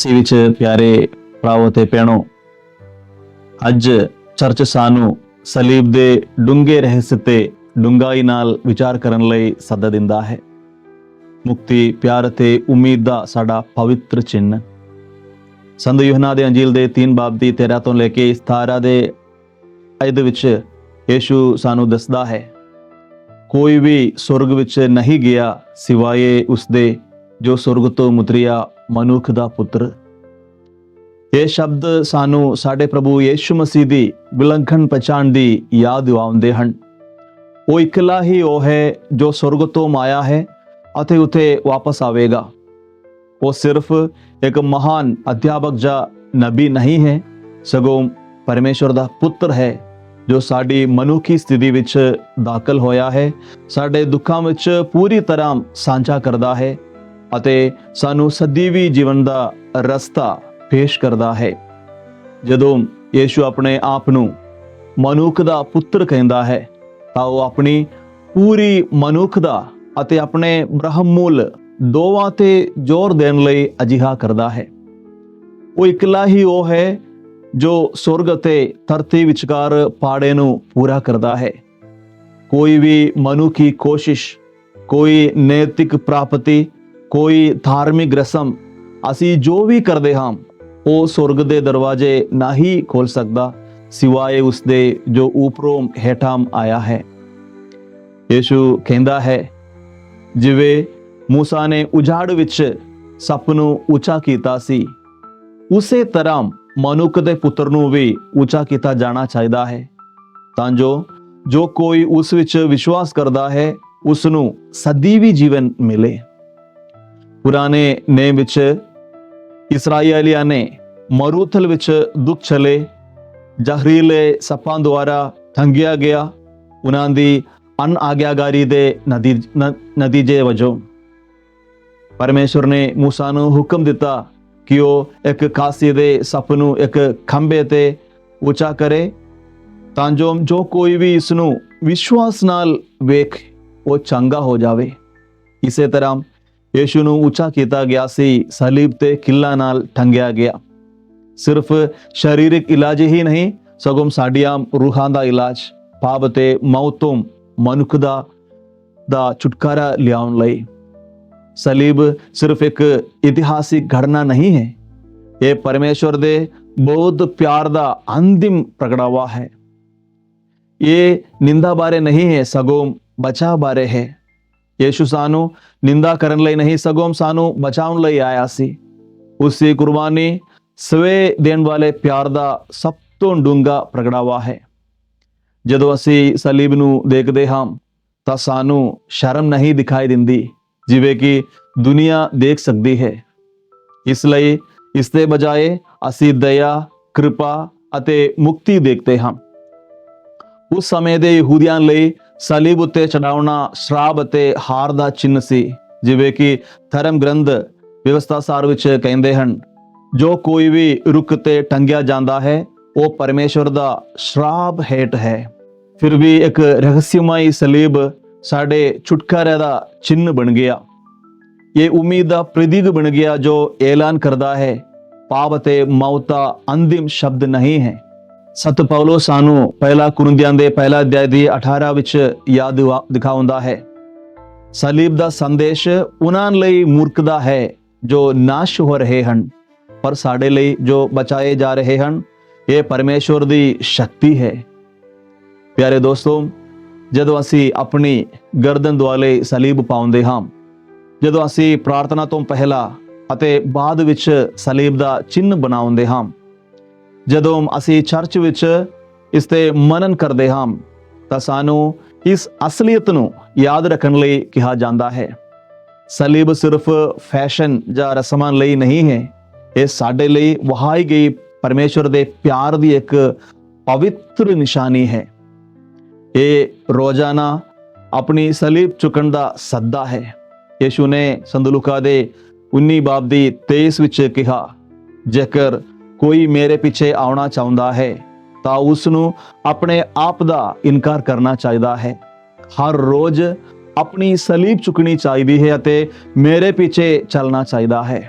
ਮਸੀਹ ਵਿੱਚ ਪਿਆਰੇ ਭਰਾਵੋ ਤੇ ਭੈਣੋ, ਅੱਜ ਚਰਚ ਸਾਨੂੰ ਸਲੀਬ ਦੇ ਡੂੰਘੇ ਰਹੱਸ ਤੇ ਡੂੰਘਾਈ ਨਾਲ ਵਿਚਾਰ ਕਰਨ ਲਈ ਸੱਦਾ ਦਿੰਦਾ ਹੈ। ਮੁਕਤੀ, ਪਿਆਰ ਤੇ ਉਮੀਦ ਦਾ ਸਾਡਾ ਪਵਿੱਤਰ ਚਿੰਨ ਸੰਤ ਯੋਹਨਾ ਦੇ ਅੰਜੀਲ ਦੇ 3 ਬਾਬ ਦੀ 13 ਤੋਂ ਲੈ ਕੇ 17 ਦੇ ਅਯਦ ਵਿੱਚ ਯੀਸ਼ੂ ਸਾਨੂੰ ਦੱਸਦਾ ਹੈ, ਕੋਈ ਵੀ ਸੁਰਗ ਵਿੱਚ ਨਹੀਂ ਗਿਆ ਸਿਵਾਏ ਉਸਦੇ ਜੋ ਸੁਰਗ ਤੋਂ ਮੁਤਰਿਆ ਮਨੁੱਖ ਦਾ ਪੁੱਤਰ। ਇਹ ਸ਼ਬਦ ਸਾਨੂੰ ਸਾਡੇ ਪ੍ਰਭੂ ਯੀਸ਼ੂ ਮਸੀਹ ਦੀ ਵਿਲੱਖਣ ਪਛਾਣ ਦੀ ਯਾਦ ਦਿਵਾਉਂਦੇ ਹਨ। ਉਹ ਇਕੱਲਾ ਹੀ ਉਹ ਹੈ ਜੋ ਸੁਰਗ ਤੋਂ ਆਇਆ ਹੈ ਅਤੇ ਉਥੇ ਵਾਪਸ ਆਵੇਗਾ। ਉਹ ਸਿਰਫ ਇੱਕ ਮਹਾਨ ਅਧਿਆਪਕ ਜਾਂ ਨਬੀ ਨਹੀਂ ਹੈ, ਸਗੋਂ ਪਰਮੇਸ਼ਵਰ ਦਾ ਪੁੱਤਰ ਹੈ, ਜੋ ਸਾਡੀ ਮਨੁੱਖੀ ਸਥਿਤੀ ਵਿੱਚ ਦਾਖਲ ਹੋਇਆ ਹੈ, ਸਾਡੇ ਦੁੱਖਾਂ ਵਿੱਚ ਪੂਰੀ ਤਰ੍ਹਾਂ ਸਾਂਝਾ ਕਰਦਾ ਹੈ। ਅਤੇ ਸਾਨੂੰ ਸਦੀਵੀ ਜੀਵਨ ਦਾ ਰਸਤਾ ਪੇਸ਼ ਕਰਦਾ ਹੈ। ਜਦੋਂ ਯੀਸ਼ੂ ਆਪਣੇ ਆਪ ਨੂੰ ਮਨੁੱਖ ਦਾ ਪੁੱਤਰ ਕਹਿੰਦਾ ਹੈ, ਤਾਂ ਉਹ ਆਪਣੀ ਪੂਰੀ ਮਨੁੱਖ ਦਾ ਅਤੇ ਆਪਣੇ ਬ੍ਰਹਮੂਲ ਦੋਵਾਂ ਤੇ ਜ਼ੋਰ ਦੇਣ ਲਈ ਅਜਿਹਾ ਕਰਦਾ ਹੈ। ਉਹ ਇਕੱਲਾ ਹੀ ਉਹ ਹੈ ਜੋ ਸੁਰਗ ਅਤੇ ਧਰਤੀ ਵਿਚਕਾਰ ਪਾੜੇ ਨੂੰ ਪੂਰਾ ਕਰਦਾ ਹੈ। ਕੋਈ ਵੀ ਮਨੁੱਖੀ ਕੋਸ਼ਿਸ਼, ਕੋਈ ਨੈਤਿਕ ਪ੍ਰਾਪਤੀ ਕੋਈ ਧਾਰਮਿਕ ਰਸਮ ਅਸੀਂ ਜੋ ਵੀ ਕਰਦੇ ਹਾਂ, ਉਹ ਸੁਰਗ ਦੇ ਦਰਵਾਜ਼ੇ ਨਹੀਂ ਖੋਲ ਸਕਦਾ, ਸਿਵਾਏ ਉਸ ਦੇ ਜੋ ਉਪਰੋਂ ਹੇਠਾਂ ਆਇਆ ਹੈ। ਯੀਸ਼ੂ ਕਹਿੰਦਾ ਹੈ, ਜਿਵੇਂ ਮੂਸਾ ਨੇ ਉਜਾੜ ਵਿੱਚ ਸੱਪ ਨੂੰ ਉੱਚਾ ਕੀਤਾ ਸੀ, ਉਸੇ ਤਰ੍ਹਾਂ ਮਨੁੱਖ ਦੇ ਪੁੱਤਰ ਨੂੰ ਵੀ ਉੱਚਾ ਕੀਤਾ ਜਾਣਾ ਚਾਹੀਦਾ ਹੈ। ਤਾਂ ਜੋ ਜੋ ਕੋਈ ਉਸ ਵਿੱਚ ਵਿਸ਼ਵਾਸ ਕਰਦਾ ਹੈ ਉਸ ਨੂੰ ਸਦੀਵੀ ਜੀਵਨ ਮਿਲੇ। ਪੁਰਾਣੇ ਨੇਮ ਵਿੱਚ ਇਸਰਾਇਲੀਆਂ ਨੇ ਮਰੂਥਲ ਵਿੱਚ ਦੁੱਖ ਚਲੇ ਜ਼ਹਰੀਲੇ ਸੱਪਾਂ ਦੁਆਰਾ ਠੰਗਿਆ ਗਿਆ, ਉਹਨਾਂ ਦੀ ਅਨ ਆਗਿਆਕਾਰੀ ਦੇ ਨਤੀ- ਨਤੀਜੇ ਵਜੋਂ। ਪਰਮੇਸ਼ਵਰ ਨੇ ਮੂਸਾ ਨੂੰ ਹੁਕਮ ਦਿੱਤਾ ਕਿ ਉਹ ਇੱਕ ਕਾਸੀ ਦੇ ਸੱਪ ਨੂੰ ਇੱਕ ਖੰਭੇ ਤੇ ਉੱਚਾ ਕਰੇ, ਤਾਂ ਜੋ ਜੋ ਕੋਈ ਵੀ ਇਸ ਨੂੰ ਵਿਸ਼ਵਾਸ ਨਾਲ ਵੇਖ, ਉਹ ਚੰਗਾ ਹੋ ਜਾਵੇ। ਇਸੇ ਤਰ੍ਹਾਂ ਯੀਸ਼ੂ ਨੂੰ ਉੱਚਾ ਕੀਤਾ ਗਿਆ ਸੀ ਸਲੀਬ ਤੇ ਕਿੱਲਾ ਨਾਲ ਠੰਗਿਆ ਗਿਆ ਸਿਰਫ ਸਰੀਰਕ ਇਲਾਜ ਹੀ ਨਹੀਂ ਸਗੋਂ ਸਾਡੀਆਂ ਰੂਹਾਂ ਦਾ ਇਲਾਜ ਪਾਪ ਤੇ ਮੌਤ ਤੋਂ ਮਨੁੱਖ ਦਾ ਦਾ ਛੁਟਕਾਰਾ ਲਿਆਉਣ ਲਈ ਸਲੀਬ ਸਿਰਫ ਇੱਕ ਇਤਿਹਾਸਿਕ ਘਟਨਾ ਨਹੀਂ ਹੈ ਇਹ ਪਰਮੇਸ਼ਵਰ ਦੇ ਬਹੁਤ ਪਿਆਰ ਦਾ ਅੰਤਿਮ ਪ੍ਰਗਟਾਵਾ ਹੈ ਇਹ ਨਿੰਦਾ ਬਾਰੇ ਨਹੀਂ ਹੈ ਸਗੋਂ ਬਚਾ ਬਾਰੇ ਹੈ ਯੀਸ਼ੂ ਸਾਨੂੰ ਨਿੰਦਾ ਕਰਨ ਲਈ ਨਹੀਂ ਸਗੋਂ ਸਾਨੂੰ ਬਚਾਉਣ ਲਈ ਆਇਆ ਸੀ ਉਸ ਦੀ ਕੁਰਬਾਨੀ ਸਵੇ ਦੇਣ ਵਾਲੇ ਪਿਆਰ ਦਾ ਸਭ ਤੋਂ ਡੂੰਘਾ ਪ੍ਰਗਟਾਵਾ ਹੈ ਜਦੋਂ ਅਸੀਂ ਸਲੀਬ ਨੂੰ ਦੇਖਦੇ ਹਾਂ ਤਾਂ ਸਾਨੂੰ ਸ਼ਰਮ ਨਹੀਂ ਦਿਖਾਈ ਦਿੰਦੀ ਜਿਵੇਂ ਕਿ ਦੁਨੀਆ ਦੇਖ ਸਕਦੀ ਹੈ ਇਸ ਲਈ ਇਸ ਦੇ ਬਜਾਏ ਅਸੀਂ ਦਇਆ ਕਿਰਪਾ ਅਤੇ ਮੁਕਤੀ ਦੇਖਦੇ ਹਾਂ ਉਸ ਸਮੇਂ ਦੇ ਯਹੂਦੀਆਂ ਲਈ ਸਲੀਬ ਉੱਤੇ ਚੜਾਉਣਾ, ਸ਼ਰਾਬ ਅਤੇ ਹਾਰ ਦਾ ਚਿੰਨ੍ਹ ਸੀ, ਜਿਵੇਂ ਕਿ ਧਰਮ ਗ੍ਰੰਥ ਵਿਵਸਥਾ ਸਾਰ ਵਿੱਚ ਕਹਿੰਦੇ ਹਨ, ਜੋ ਕੋਈ ਵੀ ਰੁੱਖ ਤੇ ਟੰਗਿਆ ਜਾਂਦਾ ਹੈ, ਉਹ ਪਰਮੇਸ਼ਵਰ ਦਾ ਸ਼ਰਾਬ ਹੇਠ ਹੈ। ਫਿਰ ਵੀ ਇੱਕ ਰਹੱਸਮਈ ਸਲੀਬ ਸਾਡੇ ਛੁਟਕਾਰੇ ਦਾ ਚਿੰਨ੍ਹ ਬਣ ਗਿਆ। ਇਹ ਉਮੀਦ ਦਾ ਪ੍ਰਤੀਕ ਬਣ ਗਿਆ ਜੋ ਐਲਾਨ ਕਰਦਾ ਹੈ, ਪਾਪ ਅਤੇ ਮੌਤ ਦਾ ਅੰਤਿਮ ਸ਼ਬਦ ਨਹੀਂ ਹੈ। ਸਤ ਪੌਲੋ ਸਾਨੂੰ ਪਹਿਲਾ ਕੁਰਿੰਥੀਆਂ ਦੇ ਪਹਿਲਾ ਅਧਿਆਇ ਦੀ 18 ਵਿੱਚ ਯਾਦ ਦਿਵਾ- ਦਿਖਾਉਂਦਾ ਹੈ। ਸਲੀਬ ਦਾ ਸੰਦੇਸ਼ ਉਹਨਾਂ ਲਈ ਮੂਰਖਤਾ ਹੈ ਜੋ ਨਾਸ਼ ਹੋ ਰਹੇ ਹਨ, ਪਰ ਸਾਡੇ ਲਈ ਜੋ ਬਚਾਏ ਜਾ ਰਹੇ ਹਨ, ਇਹ ਪਰਮੇਸ਼ਵਰ ਦੀ ਸ਼ਕਤੀ ਹੈ। ਪਿਆਰੇ ਦੋਸਤੋ, ਜਦੋਂ ਅਸੀਂ ਆਪਣੀ ਗਰਦਨ ਦੁਆਲੇ ਸਲੀਬ ਪਾਉਂਦੇ ਹਾਂ, ਜਦੋਂ ਅਸੀਂ ਪ੍ਰਾਰਥਨਾ ਤੋਂ ਪਹਿਲਾਂ ਅਤੇ ਬਾਅਦ ਵਿੱਚ ਸਲੀਬ ਦਾ ਚਿੰਨ੍ਹ ਬਣਾਉਂਦੇ ਹਾਂ ਜਦੋਂ ਅਸੀਂ ਚਰਚ ਵਿੱਚ ਇਸ ਤੇ ਮਨਨ ਕਰਦੇ ਹਾਂ, ਤਾਂ ਸਾਨੂੰ ਇਸ ਅਸਲੀਅਤ ਨੂੰ ਯਾਦ ਰੱਖਣ ਲਈ ਕਿਹਾ ਜਾਂਦਾ ਹੈ। ਸਲੀਬ ਸਿਰਫ ਫੈਸ਼ਨ ਜਾਂ ਰਸਮਾਂ ਲਈ ਨਹੀਂ ਹੈ। ਇਹ ਸਾਡੇ ਲਈ ਵਹਾਈ ਗਈ ਪਰਮੇਸ਼ਵਰ ਦੇ ਪਿਆਰ ਦੀ ਇੱਕ ਪਵਿੱਤਰ ਨਿਸ਼ਾਨੀ ਹੈ। ਇਹ ਰੋਜ਼ਾਨਾ ਆਪਣੀ ਸਲੀਬ ਚੁੱਕਣ ਦਾ ਸੱਦਾ ਹੈ। ਯੀਸ਼ੂ ਨੇ ਸੰਦਲੂਕਾ ਦੇ 19 ਬਾਬ ਦੀ 23 ਵਿੱਚ ਕਿਹਾ, ਜੇਕਰ ਕੋਈ ਮੇਰੇ ਪਿੱਛੇ ਆਉਣਾ ਚਾਹੁੰਦਾ ਹੈ, ਤਾਂ ਉਸ ਨੂੰ ਆਪਣੇ ਆਪ ਦਾ ਇਨਕਾਰ ਕਰਨਾ ਚਾਹੀਦਾ ਹੈ। ਹਰ ਰੋਜ਼ ਆਪਣੀ ਸਲੀਬ ਚੁੱਕਣੀ ਚਾਹੀਦੀ ਹੈ ਅਤੇ ਮੇਰੇ ਪਿੱਛੇ ਚੱਲਣਾ ਚਾਹੀਦਾ ਹੈ।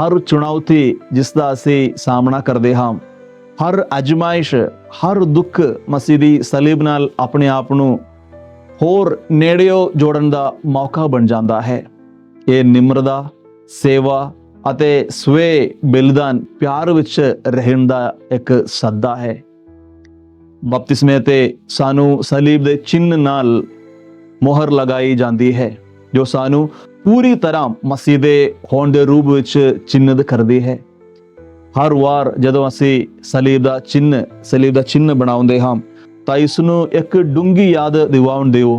ਹਰ ਚੁਣੌਤੀ ਜਿਸ ਦਾ ਅਸੀਂ ਸਾਹਮਣਾ ਕਰਦੇ ਹਾਂ, ਹਰ ਅਜਮਾਇਸ਼, ਹਰ ਦੁੱਖ ਮਸੀਹ ਦੀ ਸਲੀਬ ਨਾਲ ਆਪਣੇ ਆਪ ਨੂੰ ਹੋਰ ਨੇੜਿਓ ਜੋੜਨ ਦਾ ਮੌਕਾ ਬਣ ਜਾਂਦਾ ਹੈ। ਇਹ ਨਿਮਰਤਾ, ਸੇਵਾ ਅਤੇ ਸਵੇ ਬਿਲਦਾਨ ਪਿਆਰ ਵਿੱਚ ਰਹਿਣ ਦਾ ਇੱਕ ਸੱਦਾ ਹੈ। ਬਪਤਿਸਮੇ ਤੇ ਸਾਨੂੰ ਸਲੀਬ ਦੇ ਚਿੰਨ ਨਾਲ ਮੋਹਰ ਲਗਾਈ ਜਾਂਦੀ ਹੈ, ਜੋ ਸਾਨੂੰ ਪੂਰੀ ਤਰ੍ਹਾਂ ਮਸੀਹ ਦੇ ਹੋਣ ਦੇ ਰੂਪ ਵਿੱਚ ਚਿੰਨ੍ਹਿਤ ਕਰਦੀ ਹੈ। ਹਰ ਵਾਰ ਜਦੋਂ ਅਸੀਂ ਸਲੀਬ ਦਾ ਚਿੰਨ, ਸਲੀਬ ਦਾ ਚਿੰਨ ਬਣਾਉਂਦੇ ਹਾਂ, ਤਾਂ ਇਸ ਨੂੰ ਇੱਕ ਡੂੰਗੀ ਯਾਦ ਦਿਵਾਉਣ ਦਿਓ,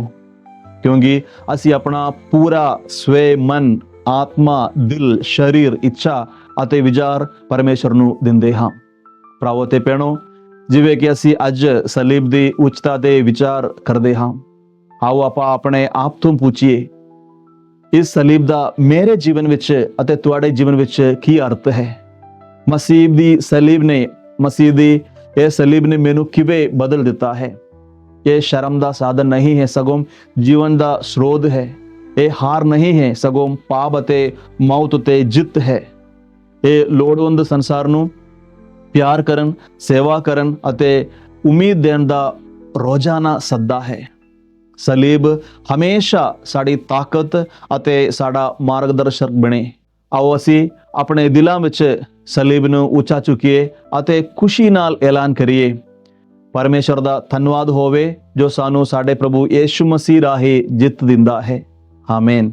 ਕਿਉਂਕਿ ਅਸੀਂ ਆਪਣਾ ਪੂਰਾ ਸਵੇ ਮਨ ਆਤਮਾ, ਦਿਲ, ਸਰੀਰ, ਇੱਛਾ ਅਤੇ ਵਿਚਾਰ ਪਰਮੇਸ਼ਰ ਨੂੰ ਦਿੰਦੇ ਹਾਂ। ਭਰਾਵੋ ਤੇ ਭੈਣੋ, ਜਿਵੇਂ ਕਿ ਅਸੀਂ ਅੱਜ ਸਲੀਬ ਦੀ ਉੱਚਤਾ ਤੇ ਵਿਚਾਰ ਕਰਦੇ ਹਾਂ, ਆਓ ਆਪਾਂ ਆਪਣੇ ਆਪ ਤੋਂ ਪੁੱਛੀਏ, ਇਸ ਸਲੀਬ ਦਾ ਮੇਰੇ ਜੀਵਨ ਵਿੱਚ ਅਤੇ ਤੁਹਾਡੇ ਜੀਵਨ ਵਿੱਚ ਕੀ ਅਰਥ ਹੈ? ਮਸੀਹ ਦੀ ਸਲੀਬ ਨੇ, ਮਸੀਹ ਦੀ, ਇਹ ਸਲੀਬ ਨੇ ਮੈਨੂੰ ਕਿਵੇਂ ਬਦਲ ਦਿੱਤਾ ਹੈ? ਇਹ ਸ਼ਰਮ ਦਾ ਸਾਧਨ ਨਹੀਂ ਹੈ, ਸਗੋਂ ਜੀਵਨ ਦਾ ਸਰੋਤ ਹੈ। ਇਹ ਹਾਰ ਨਹੀਂ ਹੈ, ਸਗੋਂ ਪਾਪ ਅਤੇ ਮੌਤ ਉਤੇ ਜਿੱਤ ਹੈ। ਇਹ ਲੋੜਵੰਦ ਸੰਸਾਰ ਨੂੰ ਪਿਆਰ ਕਰਨ, ਸੇਵਾ ਕਰਨ ਅਤੇ ਉਮੀਦ ਦੇਣ ਦਾ ਰੋਜ਼ਾਨਾ ਸੱਦਾ ਹੈ। ਸਲੀਬ ਹਮੇਸ਼ਾ ਸਾਡੀ ਤਾਕਤ ਅਤੇ ਸਾਡਾ ਮਾਰਗਦਰਸ਼ਕ ਬਣੇ। ਆਓ ਅਸੀਂ ਆਪਣੇ ਦਿਲਾਂ ਵਿੱਚ ਸਲੀਬ ਨੂੰ ਉੱਚਾ ਚੁੱਕੀਏ ਅਤੇ ਖੁਸ਼ੀ ਨਾਲ ਐਲਾਨ ਕਰੀਏ। ਪਰਮੇਸ਼ਰ ਦਾ ਧੰਨਵਾਦ ਹੋਵੇ ਜੋ ਸਾਨੂੰ ਸਾਡੇ ਪ੍ਰਭੂ ਯੇਸ਼ੂ ਮਸੀਹ ਰਾਹੀਂ ਜਿੱਤ ਦਿੰਦਾ ਹੈ। ആമേൻ